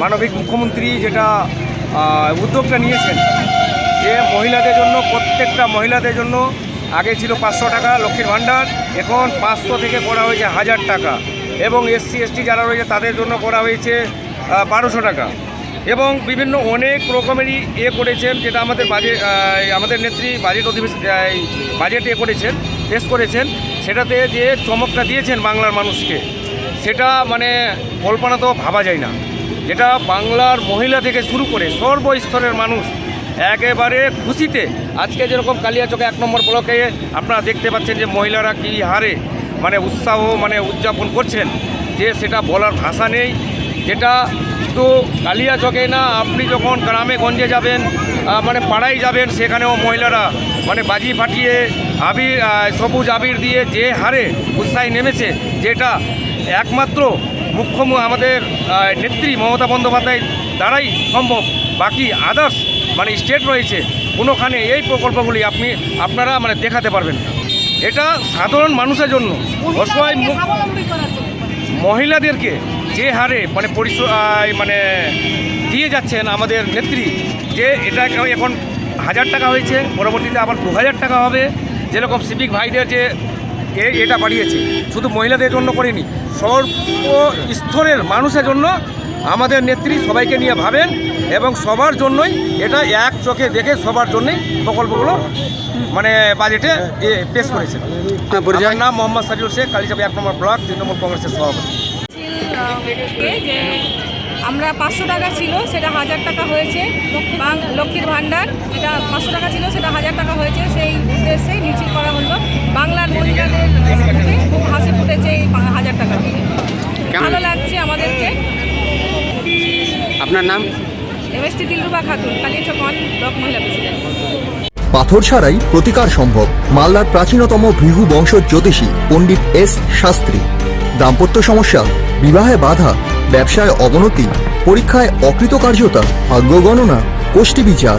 মানবিক মুখ্যমন্ত্রী যেটা উদ্যোগটা নিয়েছেন, যে মহিলাদের জন্য, প্রত্যেকটা মহিলাদের জন্য আগে ছিল পাঁচশো টাকা লক্ষ্মীর ভাণ্ডার, এখন পাঁচশো থেকে করা হয়েছে হাজার টাকা। এবং এসসি, এসটি যারা রয়েছে তাদের জন্য করা হয়েছে বারোশো টাকা। এবং বিভিন্ন অনেক রকমেরই এ করেছেন, যেটা আমাদের বাজেট আমাদের নেত্রী বাজেট অধিবেশন বাজেট এ করেছেন, পেশ করেছেন, সেটাতে যে চমকটা দিয়েছেন বাংলার মানুষকে, সেটা মানে কল্পনা তো ভাবা যায় না। যেটা বাংলার মহিলা থেকে শুরু করে সর্বস্তরের মানুষ একেবারে খুশিতে। আজকে যেরকম কালিয়াচকে এক নম্বর ব্লকে আপনারা দেখতে পাচ্ছেন যে মহিলারা কী হারে মানে উৎসাহ মানে উদযাপন করছেন, যে সেটা বলার ভাষা নেই। যেটা শুধু কালিয়াচকে না, আপনি যখন গ্রামে গঞ্জে যাবেন মানে পাড়ায় যাবেন, সেখানেও মহিলারা মানে বাজি ফাটিয়ে, আবির সবুজ আবির দিয়ে যে হারে উৎসাহে নেমেছে, যেটা একমাত্র মুখ্য আমাদের নেত্রী মমতা বন্দ্যোপাধ্যায় দ্বারাই সম্ভব। বাকি আদার্স মানে স্টেট রয়েছে কোনোখানে এই প্রকল্পগুলি আপনি আপনারা মানে দেখাতে পারবেন না। এটা সাধারণ মানুষের জন্য। অসহায় মহিলাদেরকে যে হারে মানে আহ, মানে দিয়ে যাচ্ছেন আমাদের নেত্রী যে এটা এখন হাজার টাকা হয়েছে পরবর্তীতে আবার দু হাজার টাকা হবে। যেরকম সিভিক ভাইদের যে এটা বাড়িয়েছে। শুধু মহিলাদের জন্য করেনি সর্বস্তরের মানুষের জন্য আমাদের নেত্রী সবাইকে নিয়ে ভাবেন এবং সবার জন্যই এটা এক চোখে দেখে সবার জন্যই প্রকল্পগুলো মানে বাজেটে এ পেশ করেছেন। আপনার আমার নাম মোহাম্মদ সারিউল শেখ কালীচাপি এক নম্বর ব্লক তৃণমূল কংগ্রেসের সভাপতি। আমরা পাঁচশো টাকা ছিল সেটা হাজার টাকা হয়েছে। লক্ষ্মীর ভাণ্ডার এটা পাঁচশো টাকা ছিল সেটা হাজার টাকা হয়েছে। সেই উদ্দেশ্যে মিছিল করা খুব হাসি ফুটেছে এই হাজার টাকা। দিয়ে ভালো লাগছে আমাদেরকে। আপনার নাম? এমএসটি দিলরুবা খাতুন ব্লক মহিলা প্রেসিডেন্ট। পাথর ছাড়াই প্রতিকার সম্ভব মালদার প্রাচীনতম ভৃহু বংশ জ্যোতিষী পণ্ডিত এস শাস্ত্রী। দাম্পত্য সমস্যা বিবাহে বাধা ব্যবসায় অবনতি পরীক্ষায় অকৃতকার্যতা ভাগ্য গণনা গোষ্ঠী বিচার